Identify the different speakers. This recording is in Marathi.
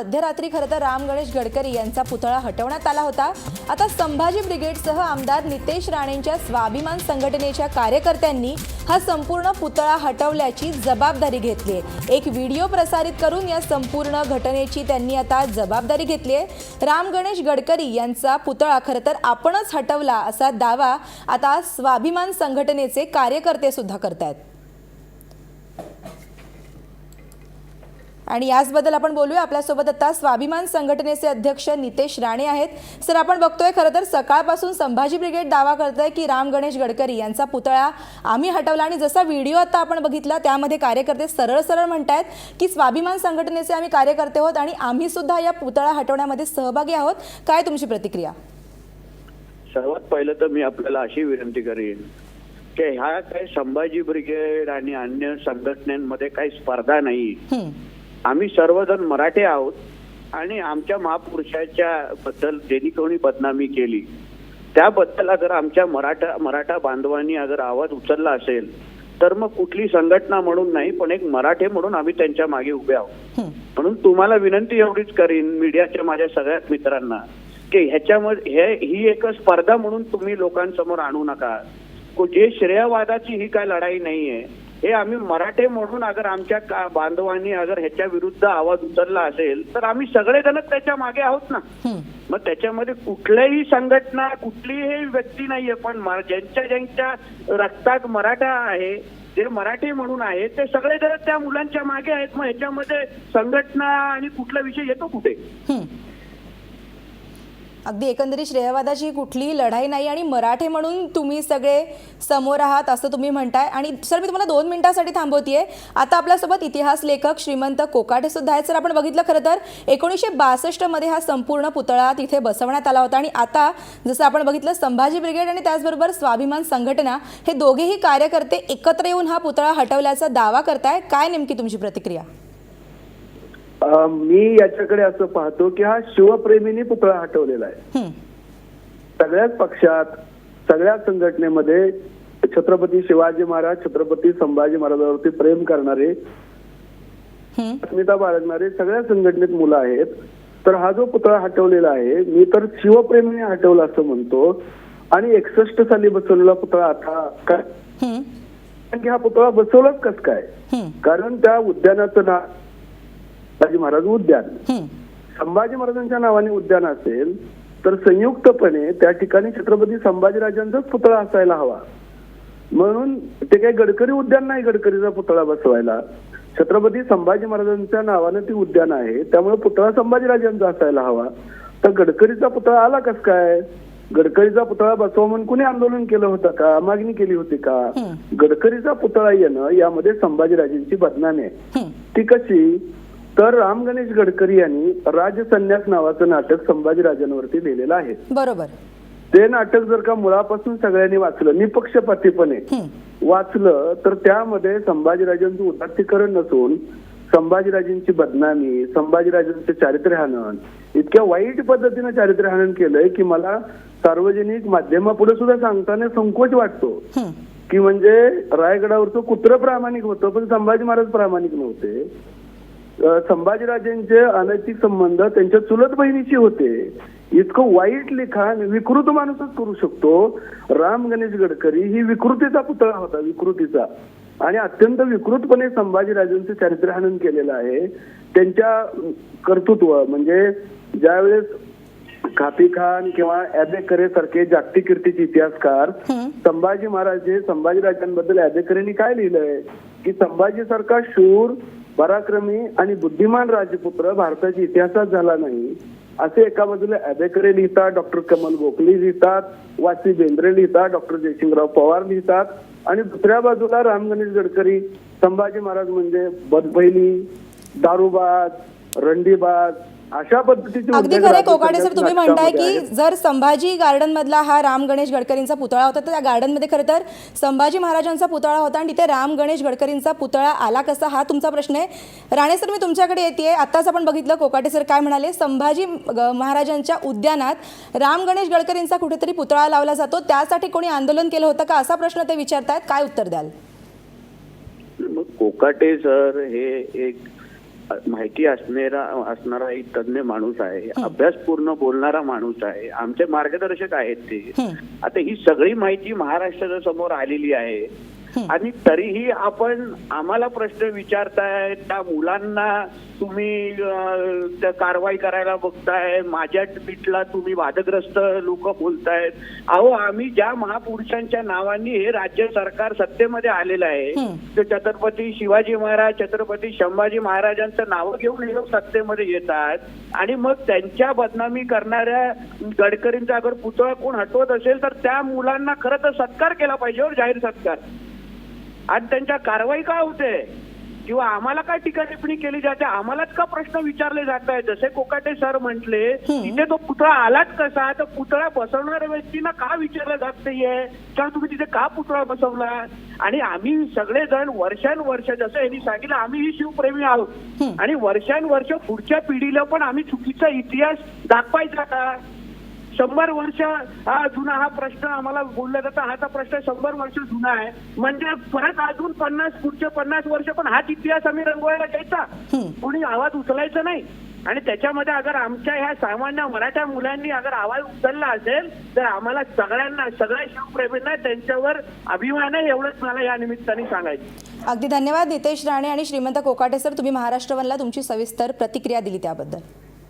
Speaker 1: मध्यरात्री खरं तर राम गणेश गडकरी यांचा पुतळा हटवण्यात आला होता. आता संभाजी ब्रिगेडसह आमदार नितेश राणेंच्या स्वाभिमान संघटनेच्या कार्यकर्त्यांनी हा संपूर्ण पुतळा हटवल्याची जबाबदारी घेतली आहे. एक व्हिडिओ प्रसारित करून या संपूर्ण घटनेची त्यांनी आता जबाबदारी घेतली आहे. राम गणेश गडकरी यांचा पुतळा खरं तर आपणच हटवला असा दावा आता स्वाभिमान संघटनेचे कार्यकर्ते सुद्धा करतायत. आणि याचबद्दल आपण बोलूया. आपल्यासोबत आता स्वाभिमान संघटनेचे अध्यक्ष नितेश राणे आहेत. सर आपण बघतोय खरं तर सकाळपासून संभाजी ब्रिगेड दावा करतोय की राम गणेश गडकरी यांचा पुतळा आम्ही हटवला आणि जसा व्हिडिओ आता आपण बघितला त्यामध्ये कार्यकर्ते सरळ सरळ म्हणतायत की स्वाभिमान संघटनेचे आम्ही कार्यकर्ते आहोत आणि आम्ही सुद्धा या पुतळा हटवण्यामध्ये सहभागी आहोत. काय तुमची प्रतिक्रिया?
Speaker 2: सर्वात पहिलं तर मी आपल्याला अशी विनंती करेन की ह्या काही संभाजी ब्रिगेड आणि अन्य संघटनांमध्ये काही स्पर्धा नाही. आम्ही सर्वजण मराठे आहोत आणि आमच्या महापुरुषाच्या बद्दल ज्यांनी कोणी बदनामी केली. त्याबद्दल अगर आमच्या मराठा मराठा बांधवांनी अगर आवाज उचलला असेल तर मग कुठली संघटना म्हणून नाही पण एक मराठे म्हणून आम्ही त्यांच्या मागे उभे आहोत. म्हणून तुम्हाला विनंती एवढीच करीन मीडियाच्या माझ्या सगळ्याच मित्रांना की ह्याच्यामध्ये हे ही एक स्पर्धा म्हणून तुम्ही लोकांसमोर आणू नका. को- जे श्रेयवादाची ही काय लढाई नाहीये हे आम्ही मराठे म्हणून अगर आमच्या बांधवांनी अगर ह्याच्या विरुद्ध आवाज उचलला असेल तर आम्ही सगळेजणच त्याच्यामागे आहोत ना. मग त्याच्यामध्ये कुठल्याही संघटना कुठलीही व्यक्ती नाहीये पण ज्यांच्या ज्यांच्या रक्तात मराठा आहे जे मराठी म्हणून आहे ते सगळे जण त्या मुलांच्या मागे आहेत मग ह्याच्यामध्ये संघटना आणि कुठला विषय येतो कुठे.
Speaker 1: अगदी एकंदरीत श्रेयवादाची कुठलीही लढाई नाही आणि मराठे म्हणून तुम्ही सगळे समोर आहात असं तुम्ही म्हणताय. आणि सर मी तुम्हाला दोन मिनिटांसाठी थांबवतीये. आता आपल्यासोबत इतिहास लेखक श्रीमंत कोकाटे सुद्धा आहेत. सर आपण बघितलं खरं तर एकोणीसशे बासष्टमध्ये हा संपूर्ण पुतळा तिथे बसवण्यात आला होता. आणि आता जसं आपण बघितलं संभाजी ब्रिगेड आणि त्याचबरोबर स्वाभिमान संघटना हे दोघेही कार्यकर्ते एकत्र येऊन हा पुतळा हटवल्याचा दावा करताय. काय नेमकी तुमची प्रतिक्रिया?
Speaker 3: मी याच्याकडे असं पाहतो की हा शिवप्रेमीने पुतळा हटवलेला आहे. सगळ्याच पक्षात सगळ्याच संघटनेमध्ये छत्रपती शिवाजी महाराज छत्रपती संभाजी महाराजांवरती प्रेम करणारे अस्मिता बाळगणारे सगळ्या संघटनेत मुलं आहेत. तर हा जो पुतळा हटवलेला आहे मी तर शिवप्रेमीने हटवला असं म्हणतो. आणि एकसष्ट साली बसवलेला पुतळा आता काय?
Speaker 1: हं,
Speaker 3: कारण की हा पुतळा बसवलाच कस काय? कारण त्या उद्यानाचं नाव शिवाजी महाराज उद्यान. संभाजी महाराजांच्या नावाने उद्यान असेल तर संयुक्तपणे त्या ठिकाणी छत्रपती संभाजीराजांचाच पुतळा असायला हवा. म्हणून ते काही गडकरी उद्यान नाही गडकरीचा पुतळा बसवायला. छत्रपती संभाजी महाराजांच्या नावानं ती उद्यान आहे त्यामुळे पुतळा संभाजीराजांचा असायला हवा. तर गडकरीचा पुतळा आला कस काय? गडकरीचा पुतळा बसवा म्हणून कुणी आंदोलन केलं होतं का? मागणी केली होती का. गडकरीचा पुतळा येणं यामध्ये संभाजीराजांची बदनामी आहे. ती कशी? तर राम गणेश गडकरी यांनी राजसन्यास नावाचं नाटक संभाजीराजांवरती लिहिलेलं आहे.
Speaker 1: बरोबर.
Speaker 3: ते नाटक जर का मुळापासून सगळ्यांनी वाचलं निपक्षपातीपणे वाचलं तर त्यामध्ये संभाजीराजांचं उदात्तीकरण नसून संभाजीराजांची बदनामी संभाजीराजांचे चारित्र्यहनन इतक्या वाईट पद्धतीनं चारित्र्यहनन केलंय की मला सार्वजनिक माध्यमापुढे सुद्धा सांगताना संकोच वाटतो. की म्हणजे रायगडावरचं कुत्र प्रामाणिक होतं पण संभाजी महाराज प्रामाणिक नव्हते. संभाजीराजांचे अनैतिक संबंध त्यांच्या चुलत बहिणीशी होते. इतकं वाईट लिखाण विकृत माणूसच करू शकतो. राम गणेश गडकरी ही विकृतीचा पुतळा होता विकृतीचा. आणि अत्यंत विकृतपणे संभाजीराजांचं चारित्र्यहनन केलेलं आहे. त्यांच्या कर्तृत्व म्हणजे ज्यावेळेस खापी खान किंवा ॲबेकरे सारखे जागतिक कीर्तीचे इतिहासकार. संभाजी महाराज हे संभाजीराजांबद्दल ॲबेकरेंनी काय लिहिलंय? की संभाजी सारखा शूर पराक्रमी आणि बुद्धिमान राजपुत्र भारताच्या इतिहासात झाला नाही असे एका बाजूला ॲबेकरे लिहितात डॉक्टर कमल गोखले लिहितात वासी बेंद्रे लिहितात डॉक्टर जयसिंगराव पवार लिहितात आणि दुसऱ्या बाजूला राम गणेश गडकरी संभाजी महाराज म्हणजे बदबैली दारुबाद रंडीबाज अशा पद्धतीचे
Speaker 1: अगदी खरे कोकाटे सर तुम्ही म्हणताय की. जर संभाजी गार्डन मधला हा राम गणेश गडकरींचा पुतळा होता तर त्या गार्डनमध्ये खरं तर संभाजी महाराजांचा पुतळा होता आणि तिथे राम गणेश गडकरींचा पुतळा आला कसा हा तुमचा प्रश्न आहे. राणे सर मी तुमच्याकडे येते आताच आपण बघितलं कोकाटे सर काय म्हणाले संभाजी महाराजांच्या उद्यानात राम गणेश गडकरींचा कुठेतरी पुतळा लावला जातो त्यासाठी कोणी आंदोलन केलं होतं का असा प्रश्न ते विचारतायत. काय उत्तर द्याल?
Speaker 2: कोकाटे सर हे एक माहिती असणारा असणारा एक तज्ञ माणूस आहे. अभ्यासपूर्ण बोलणारा माणूस आहे. आमचे मार्गदर्शक आहेत ते. आता ही सगळी माहिती महाराष्ट्राच्या समोर आलेली आहे. आणि तरीही आपण आम्हाला प्रश्न विचारताय त्या मुलांना तुम्ही त्या कारवाई करायला बघताय माझ्या ट्विटला तुम्ही वादग्रस्त लोक बोलतायत. अहो आम्ही ज्या महापुरुषांच्या नावाने हे राज्य सरकार सत्तेमध्ये आलेलं आहे. ते छत्रपती शिवाजी महाराज छत्रपती संभाजी महाराजांचं नावं घेऊन हे लोक सत्तेमध्ये येतात. आणि मग त्यांच्या बदनामी करणाऱ्या गडकरींचा अगर पुतळा कोण हटवत असेल तर त्या मुलांना खरं तर सत्कार केला पाहिजे हो, जाहीर सत्कार. आणि त्यांच्या कारवाई का होते? किंवा आम्हाला काय टीका टिप्पणी केली जाते? आम्हालाच का प्रश्न विचारले जात आहेत? जसे कोकाटे सर म्हटले तिथे तो पुतळा आलाच कसा? तर पुतळा बसवणाऱ्या व्यक्तींना का विचारलं जात नाहीये? किंवा तुम्ही तिथे का पुतळा बसवला? आणि आम्ही सगळेजण वर्षानुवर्ष जसं यांनी सांगितलं आम्ही ही शिवप्रेमी आहोत. आणि वर्षानुवर्ष पुढच्या पिढीला पण आम्ही चुकीचा इतिहास दाखवायचा का? शंभर वर्ष हा जुना हा प्रश्न आम्हाला बोलला जातो हाचा प्रश्न शंभर वर्ष जुना आहे. म्हणजे परत अजून पन्नास पुढचे पन्नास वर्ष पण हाच इतिहास आम्ही रंगवायला द्यायचा कोणी आवाज उचलायचा नाही. आणि त्याच्यामध्ये अगर आमच्या ह्या सामान्य मराठा मुलांनी अगर आवाज उचलला असेल तर आम्हाला सगळ्यांना सगळ्या शिवप्रेमींना त्यांच्यावर अभिमान आहे एवढंच मला या निमित्ताने सांगायचं.
Speaker 1: अगदी धन्यवाद नितेश राणे आणि श्रीमंत कोकाटे सर. तुम्ही महाराष्ट्र वनला तुमची सविस्तर प्रतिक्रिया दिली त्याबद्दल.